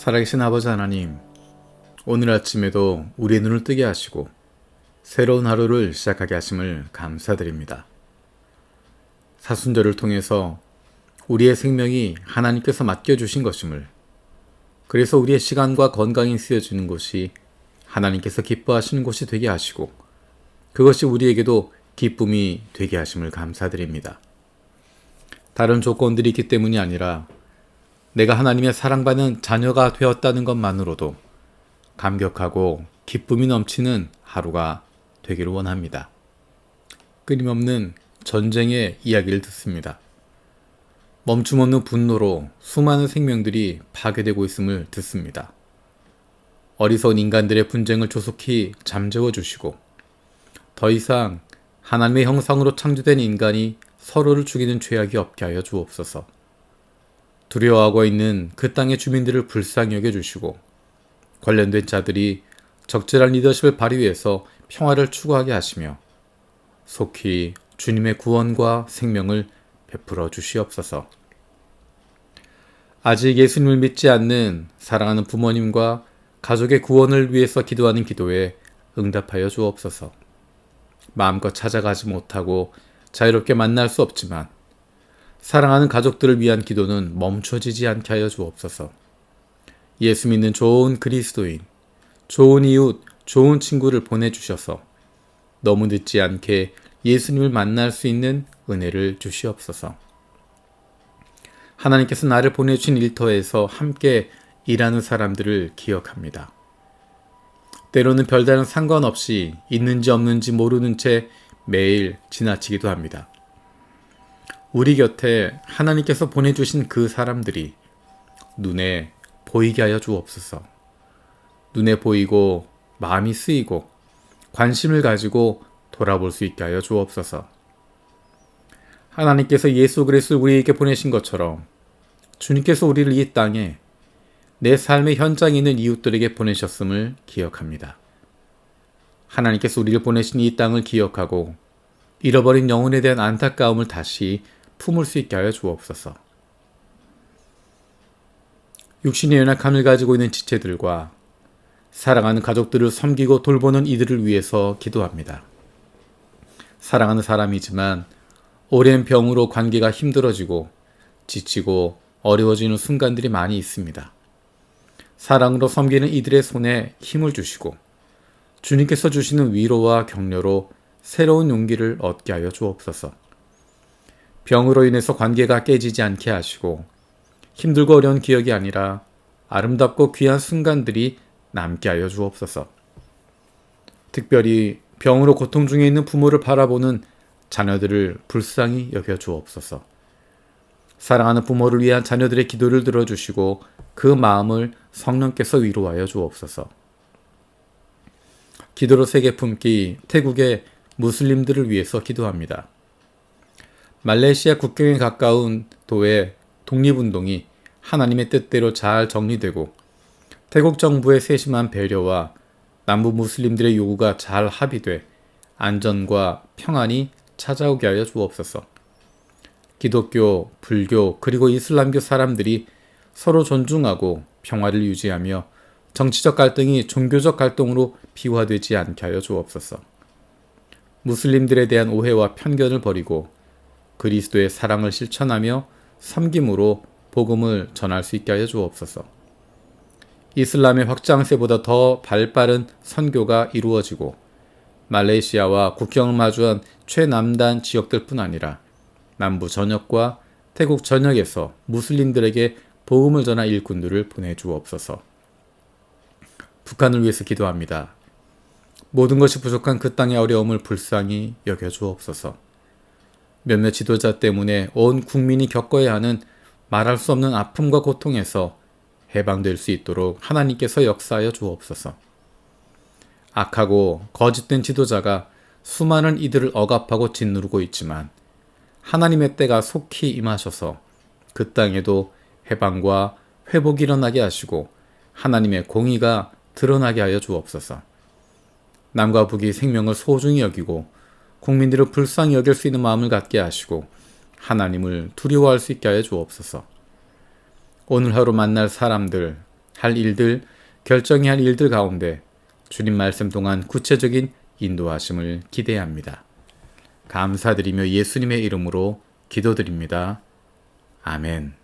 살아계신 아버지 하나님, 오늘 아침에도 우리의 눈을 뜨게 하시고 새로운 하루를 시작하게 하심을 감사드립니다. 사순절을 통해서 우리의 생명이 하나님께서 맡겨주신 것임을 그래서 우리의 시간과 건강이 쓰여지는 곳이 하나님께서 기뻐하시는 곳이 되게 하시고 그것이 우리에게도 기쁨이 되게 하심을 감사드립니다. 다른 조건들이 있기 때문이 아니라 내가 하나님의 사랑받는 자녀가 되었다는 것만으로도 감격하고 기쁨이 넘치는 하루가 되기를 원합니다. 끊임없는 전쟁의 이야기를 듣습니다. 멈춤없는 분노로 수많은 생명들이 파괴되고 있음을 듣습니다. 어리석은 인간들의 분쟁을 조속히 잠재워 주시고 더 이상 하나님의 형상으로 창조된 인간이 서로를 죽이는 죄악이 없게 하여 주옵소서. 두려워하고 있는 그 땅의 주민들을 불쌍히 여겨주시고 관련된 자들이 적절한 리더십을 발휘해서 평화를 추구하게 하시며 속히 주님의 구원과 생명을 베풀어 주시옵소서. 아직 예수님을 믿지 않는 사랑하는 부모님과 가족의 구원을 위해서 기도하는 기도에 응답하여 주옵소서. 마음껏 찾아가지 못하고 자유롭게 만날 수 없지만 사랑하는 가족들을 위한 기도는 멈춰지지 않게 하여 주옵소서. 예수 믿는 좋은 그리스도인, 좋은 이웃, 좋은 친구를 보내주셔서 너무 늦지 않게 예수님을 만날 수 있는 은혜를 주시옵소서. 하나님께서 나를 보내주신 일터에서 함께 일하는 사람들을 기억합니다. 때로는 별다른 상관없이 있는지 없는지 모르는 채 매일 지나치기도 합니다. 우리 곁에 하나님께서 보내주신 그 사람들이 눈에 보이게 하여 주옵소서. 눈에 보이고 마음이 쓰이고 관심을 가지고 돌아볼 수 있게 하여 주옵소서. 하나님께서 예수 그리스도를 우리에게 보내신 것처럼 주님께서 우리를 이 땅에 내 삶의 현장에 있는 이웃들에게 보내셨음을 기억합니다. 하나님께서 우리를 보내신 이 땅을 기억하고 잃어버린 영혼에 대한 안타까움을 다시 품을 수 있게 하여 주옵소서. 육신의 연약함을 가지고 있는 지체들과 사랑하는 가족들을 섬기고 돌보는 이들을 위해서 기도합니다. 사랑하는 사람이지만 오랜 병으로 관계가 힘들어지고 지치고 어려워지는 순간들이 많이 있습니다. 사랑으로 섬기는 이들의 손에 힘을 주시고 주님께서 주시는 위로와 격려로 새로운 용기를 얻게 하여 주옵소서. 병으로 인해서 관계가 깨지지 않게 하시고 힘들고 어려운 기억이 아니라 아름답고 귀한 순간들이 남게 하여 주옵소서. 특별히 병으로 고통 중에 있는 부모를 바라보는 자녀들을 불쌍히 여겨 주옵소서. 사랑하는 부모를 위한 자녀들의 기도를 들어주시고 그 마음을 성령께서 위로하여 주옵소서. 기도로 세계 품기 태국의 무슬림들을 위해서 기도합니다. 말레이시아 국경에 가까운 도의 독립운동이 하나님의 뜻대로 잘 정리되고 태국 정부의 세심한 배려와 남부 무슬림들의 요구가 잘 합의돼 안전과 평안이 찾아오게 하여 주옵소서. 기독교, 불교, 그리고 이슬람교 사람들이 서로 존중하고 평화를 유지하며 정치적 갈등이 종교적 갈등으로 비화되지 않게 하여 주옵소서. 무슬림들에 대한 오해와 편견을 버리고 그리스도의 사랑을 실천하며 섬김으로 복음을 전할 수 있게 하여 주옵소서. 이슬람의 확장세보다 더 발빠른 선교가 이루어지고 말레이시아와 국경을 마주한 최남단 지역들뿐 아니라 남부 전역과 태국 전역에서 무슬림들에게 복음을 전할 일꾼들을 보내주옵소서. 북한을 위해서 기도합니다. 모든 것이 부족한 그 땅의 어려움을 불쌍히 여겨주옵소서. 몇몇 지도자 때문에 온 국민이 겪어야 하는 말할 수 없는 아픔과 고통에서 해방될 수 있도록 하나님께서 역사하여 주옵소서. 악하고 거짓된 지도자가 수많은 이들을 억압하고 짓누르고 있지만 하나님의 때가 속히 임하셔서 그 땅에도 해방과 회복이 일어나게 하시고 하나님의 공의가 드러나게 하여 주옵소서. 남과 북이 생명을 소중히 여기고 국민들을 불쌍히 여길 수 있는 마음을 갖게 하시고 하나님을 두려워할 수 있게 하여 주옵소서. 오늘 하루 만날 사람들 할 일들, 결정해야 할 일들 가운데 주님 말씀 동안 구체적인 인도하심을 기대합니다. 감사드리며 예수님의 이름으로 기도드립니다. 아멘.